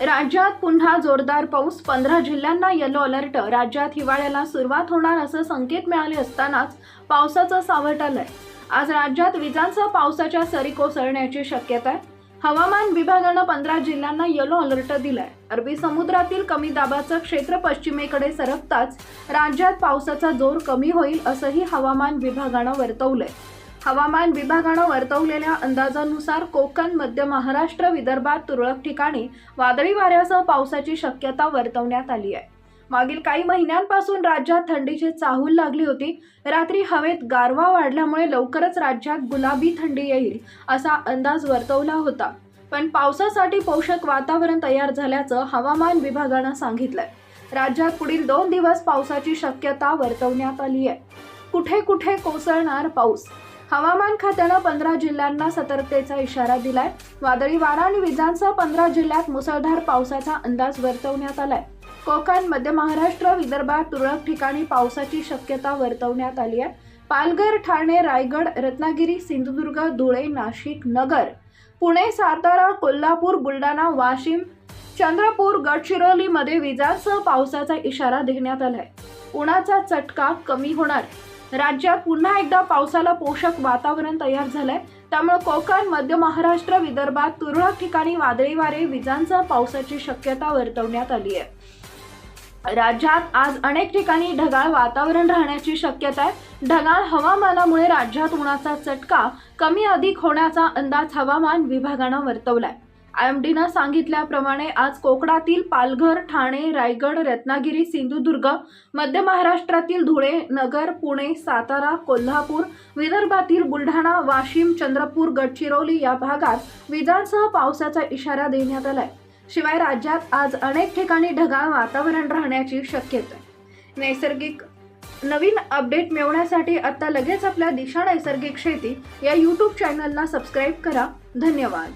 राज्यात पुन्हा जोरदार पाऊस पंधरा जिल्ह्यांना येलो अलर्ट राज्यात हिवाळ्याला सुरुवात होणार असं संकेत मिळाले असतानाच पावसाचं सावट आलंय. आज राज्यात विजांसह पावसाच्या सरी कोसळण्याची शक्यता आहे. हवामान विभागानं पंधरा जिल्ह्यांना येलो अलर्ट दिलाय. अरबी समुद्रातील कमी दाबाचं क्षेत्र पश्चिमेकडे सरकताच राज्यात पावसाचा जोर कमी होईल असंही हवामान विभागानं वर्तवलंय. हवामान विभागानं वर्तवलेल्या अंदाजानुसार कोकण मध्य महाराष्ट्र विदर्भात तुरळक ठिकाणी वादळी वाऱ्यासह पावसाची शक्यता वर्तवण्यात आली आहे. मागील काही महिन्यांपासून राज्यात थंडीची चाहूल लागली होती. रात्री हवेत गारवा वाढल्यामुळे लवकरच राज्यात गुलाबी थंडी येईल असा अंदाज वर्तवला होता. पण पावसासाठी पोषक वातावरण तयार झाल्याचं हवामान विभागानं सांगितलंय. राज्यात पुढील दोन दिवस पावसाची शक्यता वर्तवण्यात आली आहे. कुठे कुठे कोसळणार पाऊस? हवामान खात्यानं पंधरा जिल्ह्यांना सतर्कतेचा इशारा दिलाय. वादळी वारा आणि विजांसह पंधरा जिल्ह्यात मुसळधार पावसाचा अंदाज वर्तवण्यात आलाय. कोकण मध्य महाराष्ट्र विदर्भात तुरळक ठिकाणी पावसाची शक्यता वर्तवण्यात आली आहे. पालघर ठाणे रायगड रत्नागिरी सिंधुदुर्ग धुळे नाशिक नगर पुणे सातारा कोल्हापूर बुलढाणा वाशिम चंद्रपूर गडचिरोलीमध्ये विजांसह पावसाचा इशारा देण्यात आलाय. उन्हाचा चटका कमी होणार. राज्यात पुन्हा एकदा पावसाला पोषक वातावरण तयार झालंय. त्यामुळे कोकण मध्य महाराष्ट्र विदर्भात तुरळक ठिकाणी वादळी वारे विजांसह पावसाची शक्यता वर्तवण्यात आली आहे. राज्यात आज अनेक ठिकाणी ढगाळ वातावरण राहण्याची शक्यता आहे. ढगाळ हवामानामुळे राज्यात उन्हाचा चटका कमी अधिक होण्याचा अंदाज हवामान विभागानं वर्तवलाय. एम डीनं सांगितल्याप्रमाणे आज कोकणातील पालघर ठाणे रायगड रत्नागिरी सिंधुदुर्ग मध्य महाराष्ट्रातील धुळे नगर पुणे सातारा कोल्हापूर विदर्भातील बुलढाणा वाशिम चंद्रपूर गडचिरोली या भागात विजांसह पावसाचा इशारा देण्यात आलाय. शिवाय राज्यात आज अनेक ठिकाणी ढगाळ वातावरण राहण्याची शक्यता आहे. नैसर्गिक नवीन अपडेट मिळवण्यासाठी आता लगेच आपल्या दिशा नैसर्गिक शेती या यूट्यूब चॅनलला सबस्क्राईब करा. धन्यवाद.